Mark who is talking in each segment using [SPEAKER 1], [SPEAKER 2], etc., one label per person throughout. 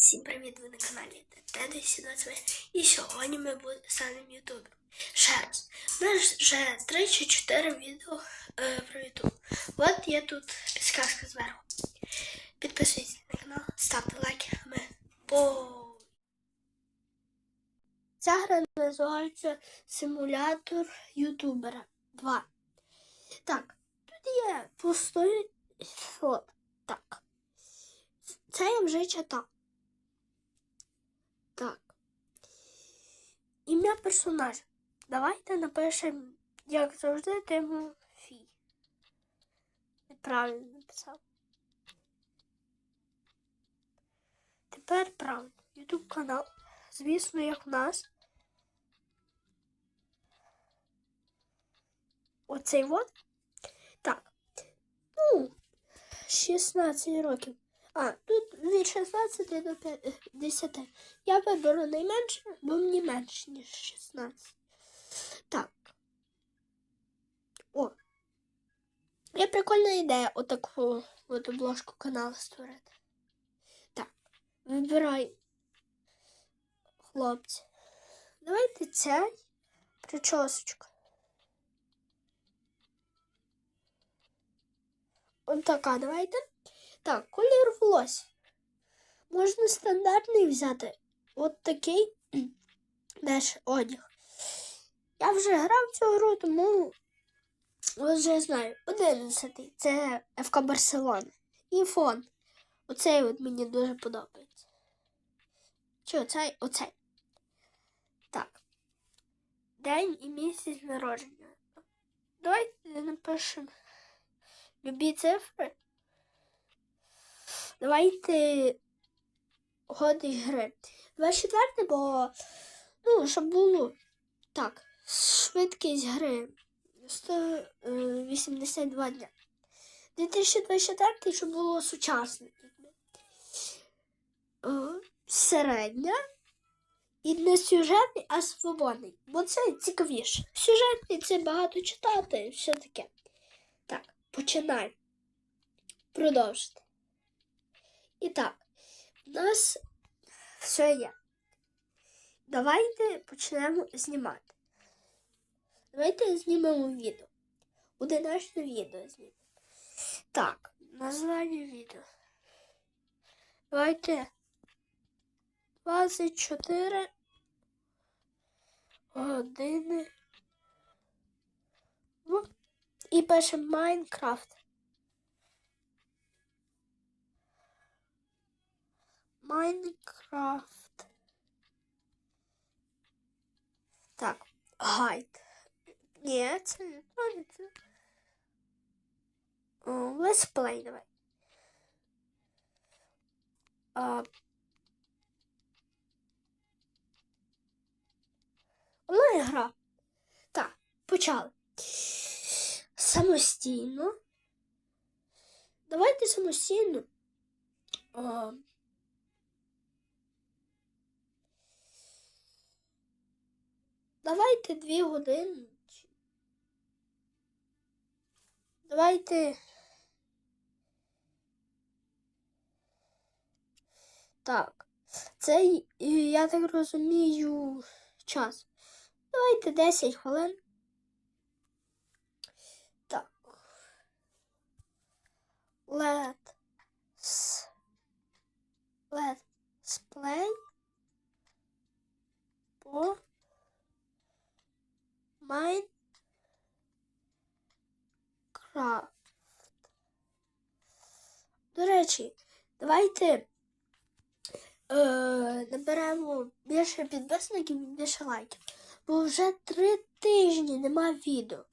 [SPEAKER 1] Всім привіт, ви на каналі Т1028 і сьогодні ми будемо станемо ютубером. Ще раз. У нас вже 3 чи 4 відео е, про ютуб. От є тут підсказка зверху. Підписуйтесь на канал, ставте лайки, ми по. Ця гра називається Симулятор Ютубера 2. Так, тут є пустой слот. Так. Це я вже читав. Так. Ім'я персонажа. Давайте напишемо, як завжди, Тимофій. Правильно написав. Тепер правильно. Ютуб канал. Звісно, як в нас. Оцей от. Так. Ну, 16 років. А, тут від 16 до 50. Я виберу найменше, бо мені менше, ніж 16. Так. О. Є прикольна ідея отаку от обложку каналу створити. Так. Вибирай. Хлопці. Давайте цей причосочка. От така, давайте. Так, колір волосся. Можна стандартний взяти. От такий наш одяг. Я вже грав цю гру, тому вже знаю. 11 це ФК Барселона. І фон. Оцей от мені дуже подобається. Чи оцей? Оцей. Так. День і місяць народження. Давайте напишемо любі цифри. Давайте годи гри. 24, бо, ну, щоб було так, швидкість гри 182 дня. 2024, щоб було сучасне. Е, Середня. І не сюжетний, а свободний. Бо це цікавіше. Сюжетний це багато читати, все таке. Так, починаємо. Продовжити. І так, у нас все є. Давайте почнемо знімати. Давайте знімемо відео. Буде наше відео знімемо. Так, названня відео. Давайте 24 години. І пишемо Майнкрафт. Майнкрафт. Так, гайд. Ні, це не то, це. Летсплей давай. А, онлайн гра. Так, почали. Самостійно. Давайте самостійно. А, Давайте дві години. Давайте. Так. Це, я так розумію, час. Давайте 10 хвилин. Так. Let's Let's play по Майнкрафт. До речі, давайте е, наберемо більше підписників і більше лайків. Бо вже три тижні нема відео.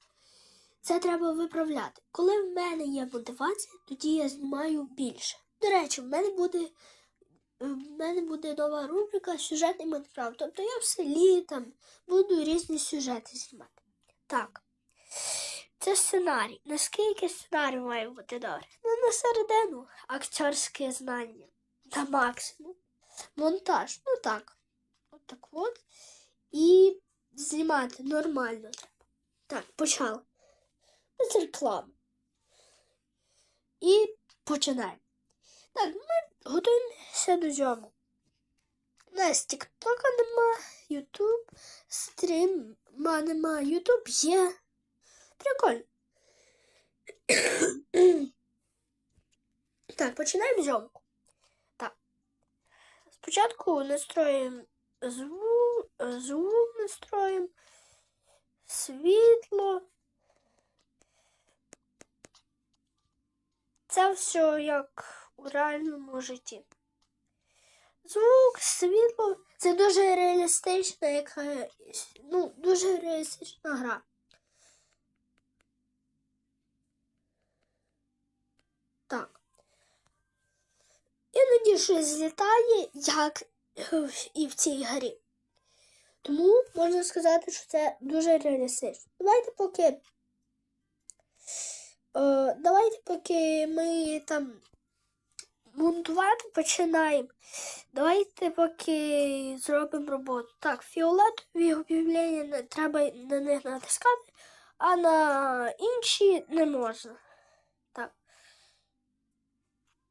[SPEAKER 1] Це треба виправляти. Коли в мене є мотивація, тоді я знімаю більше. До речі, в мене буде в мене буде нова рубрика Сюжетний Майнкрафт. Тобто я в селі там буду різні сюжети знімати. Так. Це сценарій. Наскільки сценарій має бути добре? Ну, на середину акторське знання. На максимум. Монтаж. Ну так. От так от. І знімати нормально треба. Так, почали. Це реклама. І починаємо. Так, ми готуємося до зйомок. нас Тіктока нема, Ютуб, стріма нема, Ютуб є. Прикольно. так, починаємо зйомку. Так. Спочатку настроїмо звук, звук настроїмо, світло. Це все як у реальному житті. Звук, світло це дуже реалістична, яка, ну, дуже реалістична гра. Так. Іноді щось злітає, як і в цій грі. Тому можна сказати, що це дуже реалістично. Давайте поки. Е, давайте поки ми там монтувати починаємо. Давайте поки зробимо роботу. Так, фіолетові об'явлення не треба на них натискати, а на інші не можна. Так.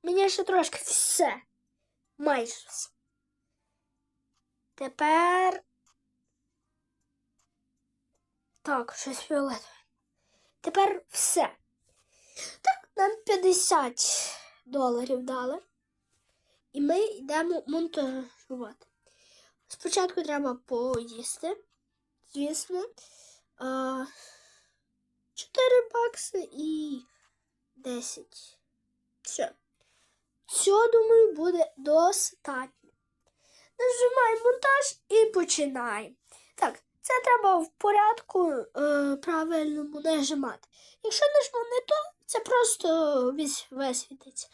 [SPEAKER 1] Мені ще трошки все. Майже. Тепер. Так, щось фіолетове. Тепер все. Так, нам 50 доларів дали. І ми йдемо монтажувати. Спочатку треба поїсти, звісно. А, 4 бакси і 10. Все. Все, думаю, буде достатньо. Нажимаємо монтаж і починаємо. Так, це треба в порядку е, правильному нажимати. Якщо нажму не то, це просто висвітиться.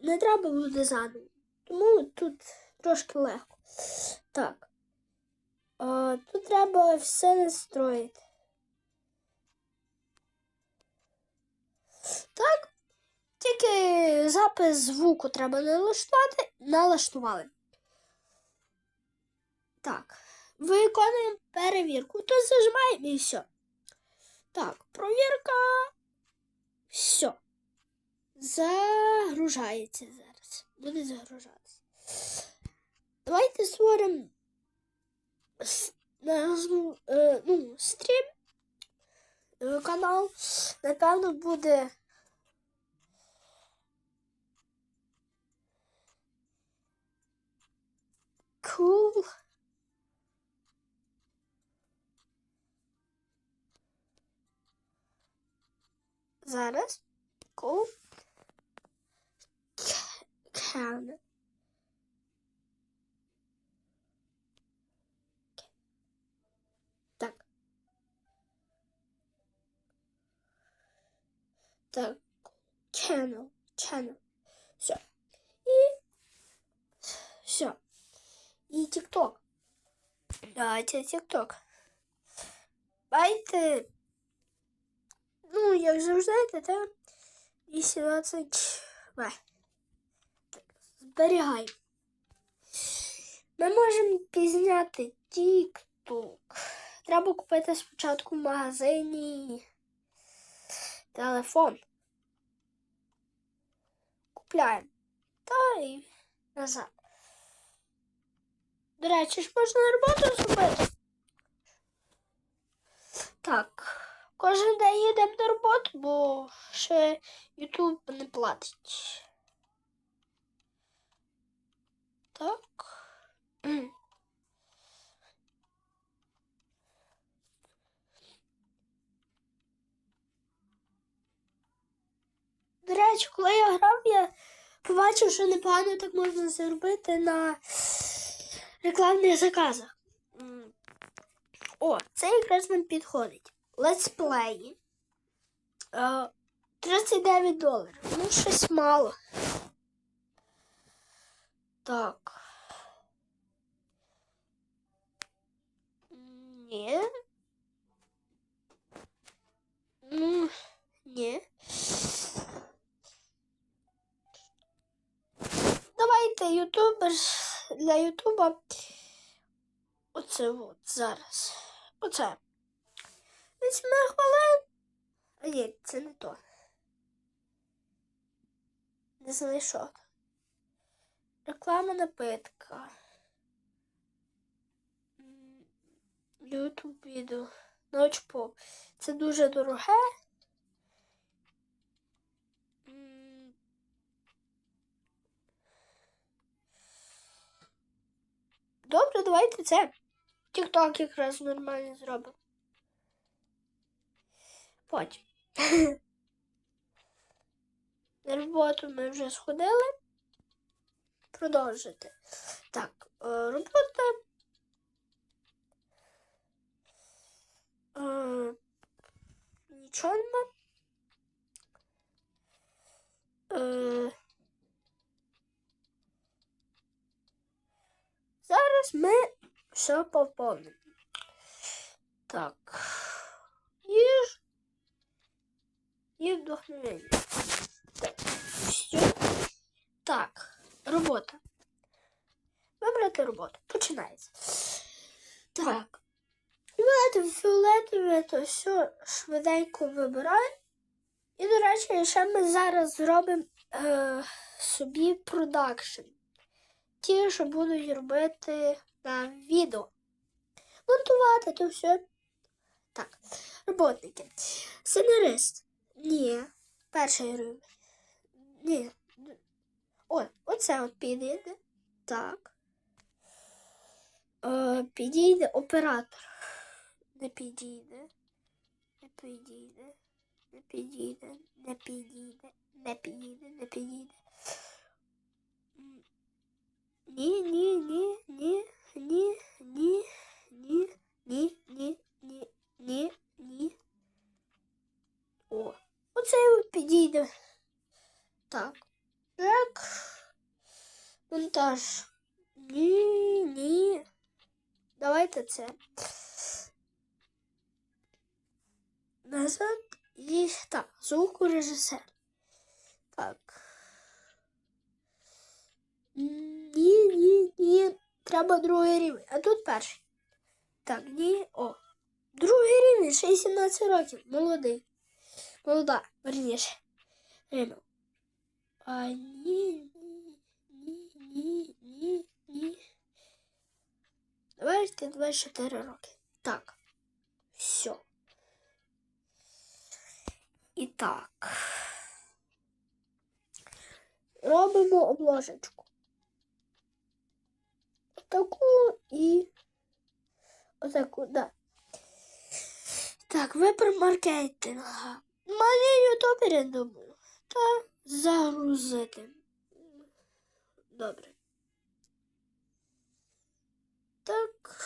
[SPEAKER 1] Не треба буде заново. Тому тут трошки легко. Так. Е, тут треба все настроїти. Так. Тільки запис звуку треба налаштувати, налаштували. Так. Виконуємо перевірку. Тут зажимаємо і все. Так, провірка. Все. Загружається зараз. Буде загружатися. Давайте створимо назву, е, ну, стрім. Е, канал. Напевно, буде. Cool. Зараз. Cool. Can. Так. Так. Channel. Channel. Все. И все. И ТикТок. Давайте ТикТок. Давайте. Ну, як завжди, це 18 В. Так, зберігай. Ми можемо пізняти TikTok. Треба купити спочатку в магазині телефон. Купляємо. Та і назад. До речі, ж можна роботу зробити. Так. Кожен день їдемо на роботу, бо ще Ютуб не платить. Так. До речі, коли я грав, я побачив, що непогано так можна заробити на рекламних заказах. О, це якраз нам підходить. Летсплеї. Е, 39 доларів. Ну, щось мало. Так. Ні. Ну, ні. Давайте ютубер для ютуба. Оце от зараз. Оце. 8 хвилин. А ні, це не то. Не знайшов. Реклама напитка. Ютуб відео. Ну, Ночь поп. Це дуже дороге. Добре, давайте це. Тік-ток якраз нормально зробимо. Потім. На роботу ми вже сходили. Продовжити. Так, е, робота. Е, Нічого нема. Е, Зараз ми все поповнимо. Так. І. Так. Все. Так. Робота. Вибрати роботу. Починається. Так. Давайте фіолетове, то все швиденько вибираємо. І, до речі, ще ми зараз зробимо е, собі продакшн. Ті, що будуть робити на відео. Монтувати то все. Так, роботники. Сценарист. Ні. Перший рівень. Ні. О, оце от підійде. Так. Е, підійде оператор. Не підійде. Не підійде. Не підійде. Не підійде. Не підійде. Не підійде. Ні, ні, ні, ні, ні, ні, ні, ні, ні, ні, ні, ні. О, оцей от підійде. Так. Так. Монтаж. Ні, ні. Давайте це. Назад і так, звукорежисер. Так. Ні, ні, ні. Треба другий рівень. А тут перший. Так, ні. О. Другий рівень, ще 17 років. Молодий. Молода, верніше. Рівень. А ні, ні, ні, ні, ні, ні. Давайте 24 роки. Так. Все. І. Робимо обложечку. Отаку і отаку, да. Так, вибір маркетинга. Мені ютубери думаю. Та загрузити. Добре. Так.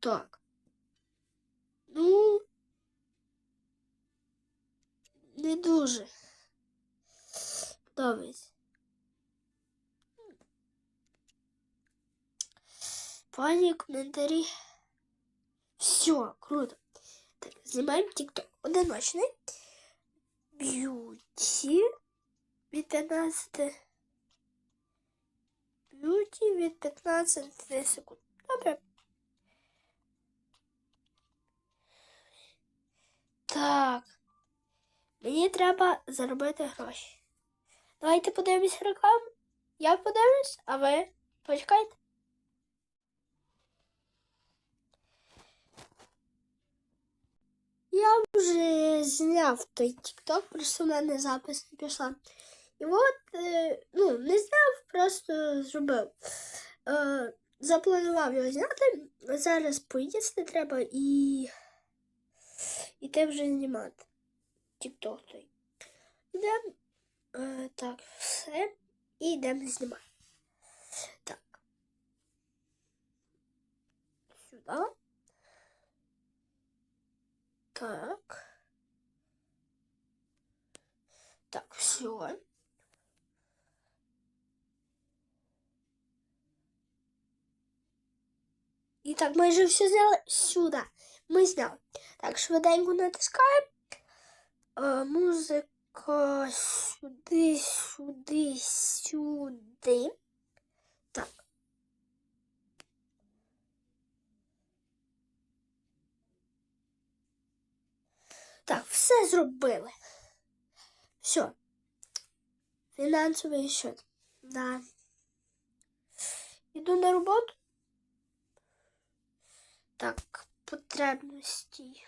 [SPEAKER 1] Так. Ну. Не дуже. Добре. Пані коментарі. Все, круто. Так, знімаємо TikTok. Одиночний. Б'юті 15. Б'юті від 15 секунд. Добре. Так. Мені треба заробити гроші. Давайте подивимось рекламу. Я подивлюсь, а ви почекайте. Я вже зняв той TikTok, просто в мене запис не пішла. І от, е, ну, не зняв, просто зробив. Е, запланував його зняти. Зараз поїсти треба і. І вже знімати. TikTok той. Йдемо. Е, так, все. І йдемо знімати. Так. Сюди. Так. Так, все. І так, майже все зняли сюди. Ми зняли. Так, швиденько натискаємо. Е, музика сюди, сюди, сюди. Так, все зробили. Все. Фінансовий счет. Да. Іду на роботу. Так, потребності.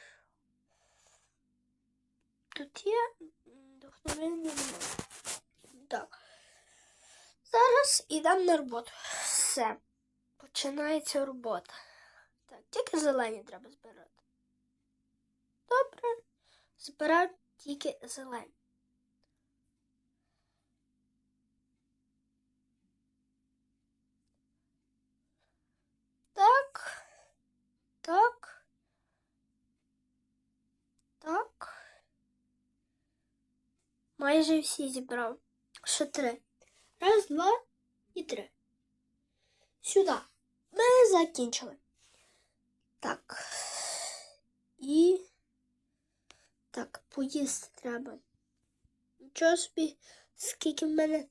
[SPEAKER 1] Тут є вдохновення. Так. Зараз ідемо на роботу. Все. Починається робота. Так, тільки зелені треба збирати. Добре. Збираю тільки зелені. Так. Так. Так. Майже всі зібрав. Ще три. Раз, два і три. Сюди. Ми закінчили. Так. І. Так, поїсти треба. Нічого собі, скільки в мене.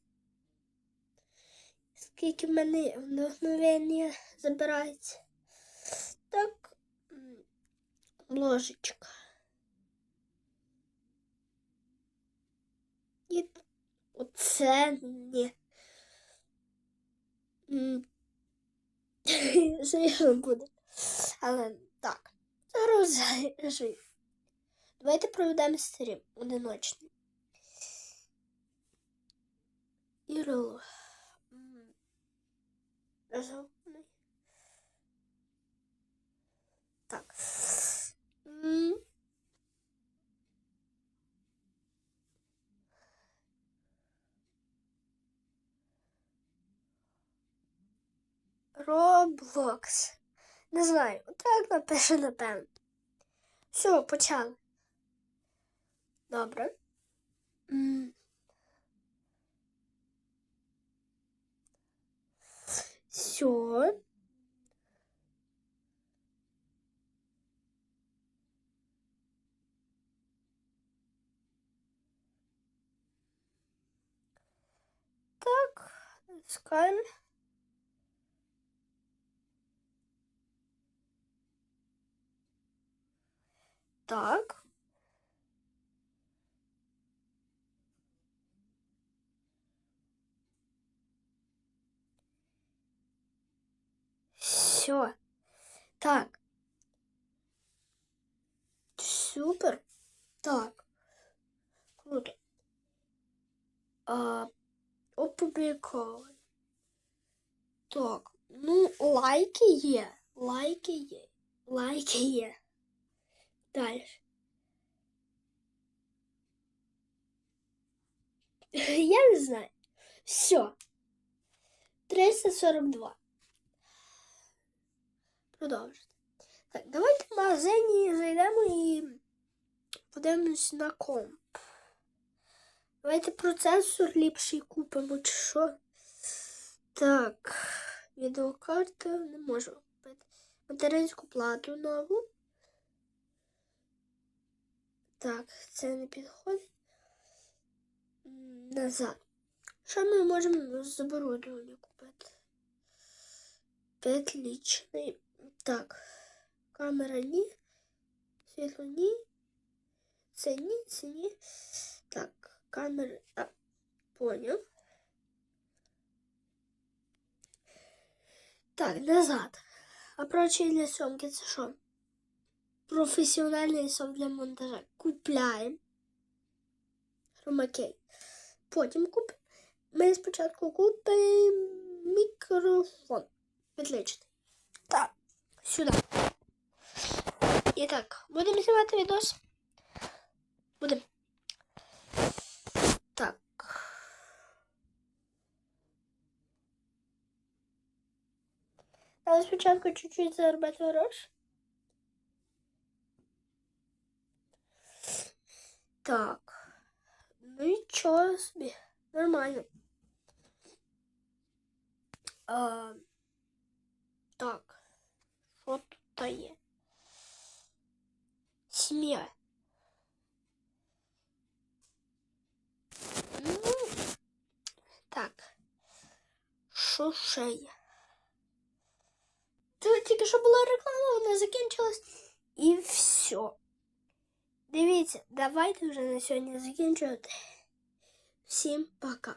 [SPEAKER 1] Скільки в мене вдохновення забирається. Так. Ложечка. І оце ні. М, Жиро буде. Але так. Зараз жив. Давайте проведемо стрім одиночний. Ірило. М, розгубний. Так. Роблокс. Не знаю, так напишу, напевно. Все, почали. Добре. Все. Так, искаем. Так. Все. Так. Супер. Так. Круто. А, опубліковано. Так. Ну, лайки є. Лайки є. Лайки є. Далі. Я не знаю. Все. 342. Продовжити. Так, давайте в магазині зайдемо і подивимось на комп. Давайте процесор ліпший купимо, чи що. Так, відеокарту не можу купити. Материнську плату нову. Так, це не підходить. Назад. Що ми можемо з оборудовання купити? Петлічний. Так. Камера ні. Світло ні. Це ні, це ні. Так, камера. А, поняв. Так, назад. А прочі для сьомки це що? Професіональний сон для монтажа. Купляємо. Хромакей. Потім купимо. Ми спочатку купимо мікрофон. Підличний. Так, сюди. І так, будемо знімати відос. Будемо. Так. Але спочатку чуть-чуть заробити гроші. Так. Ну нічого собі. Нормально. А, так. Що тут. Ну, так. Є? Тут тільки що була реклама, вона закінчилась. І все. Дивіться, давайте вже на сьогодні закінчувати. Всім пока.